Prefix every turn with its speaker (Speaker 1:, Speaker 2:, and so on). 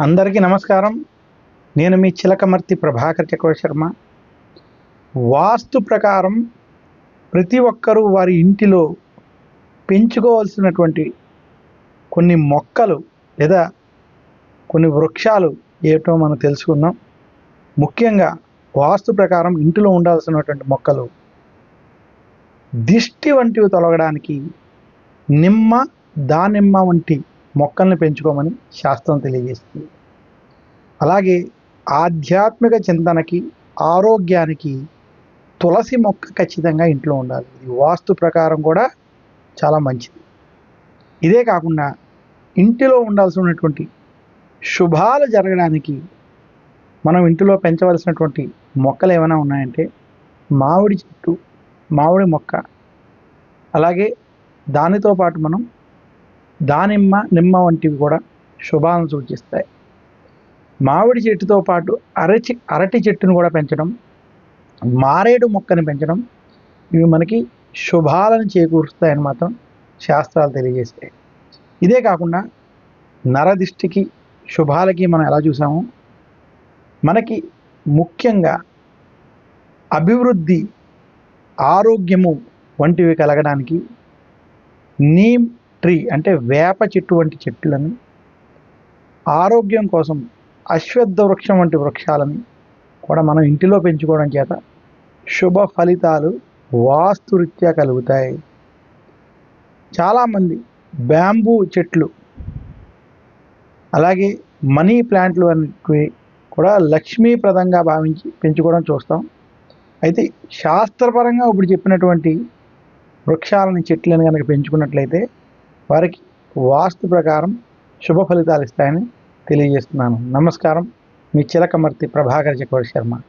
Speaker 1: అందరికీ నమస్కారం. నేను మీ చిలకమర్తి ప్రభాకర్ చక్రవర్తి శర్మ. వాస్తు ప్రకారం ప్రతి ఒక్కరూ వారి ఇంటిలో పెంచుకోవాల్సినటువంటి కొన్ని మొక్కలు లేదా కొన్ని వృక్షాలు ఏమిటో మనం తెలుసుకుందాం. ముఖ్యంగా వాస్తు ప్రకారం ఇంటిలో ఉండాల్సినటువంటి మొక్కలు దిష్టి వంటివి తొలగడానికి నిమ్మ దానిమ్మ వంటి మొక్కల్ని పెంచుకోమని శాస్త్రం తెలియజేస్తుంది. అలాగే ఆధ్యాత్మిక చింతనకి ఆరోగ్యానికి తులసి మొక్క ఖచ్చితంగా ఇంట్లో ఉండాలి. ఇది వాస్తు ప్రకారం కూడా చాలా మంచిది. ఇదే కాకుండా ఇంటిలో ఉండాల్సినటువంటి శుభాలు జరగడానికి మనం ఇంటిలో పెంచవలసినటువంటి మొక్కలు ఏమైనా ఉన్నాయంటే మామిడి చెట్టు మామిడి మొక్క. అలాగే దానితో పాటు మనం దానిమ్మ నిమ్మ వంటివి కూడా శుభాలను సూచిస్తాయి. మామిడి చెట్టుతో పాటు అరచి అరటి చెట్టును కూడా పెంచడం మారేడు మొక్కని పెంచడం ఇవి మనకి శుభాలను చేకూరుస్తాయని మాత్రం శాస్త్రాలు తెలియజేస్తాయి. ఇదే కాకుండా నరదిష్టికి శుభాలకి మనం ఎలా చూసామో మనకి ముఖ్యంగా అభివృద్ధి ఆరోగ్యము వంటివి కలగడానికి నీమ్ ట్రీ అంటే వేప చెట్టు వంటి చెట్లను ఆరోగ్యం కోసం అశ్వద్ధ వృక్షం వంటి వృక్షాలను కూడా మనం ఇంటిలో పెంచుకోవడం చేత శుభ ఫలితాలు వాస్తురీత్యా కలుగుతాయి. చాలామంది బ్యాంబూ చెట్లు అలాగే మనీ ప్లాంట్లు అనేవి కూడా లక్ష్మీప్రదంగా భావించి పెంచుకోవడం చూస్తాం. అయితే శాస్త్రపరంగా ఇప్పుడు చెప్పినటువంటి వృక్షాలని చెట్లను కనుక పెంచుకున్నట్లయితే వారికి వాస్తు ప్రకారం శుభ ఫలితాలు ఇస్తాయని తెలియజేస్తున్నాను. నమస్కారం. మీ చిలకమర్తి ప్రభాకర్ చక్రవర్తి శర్మ.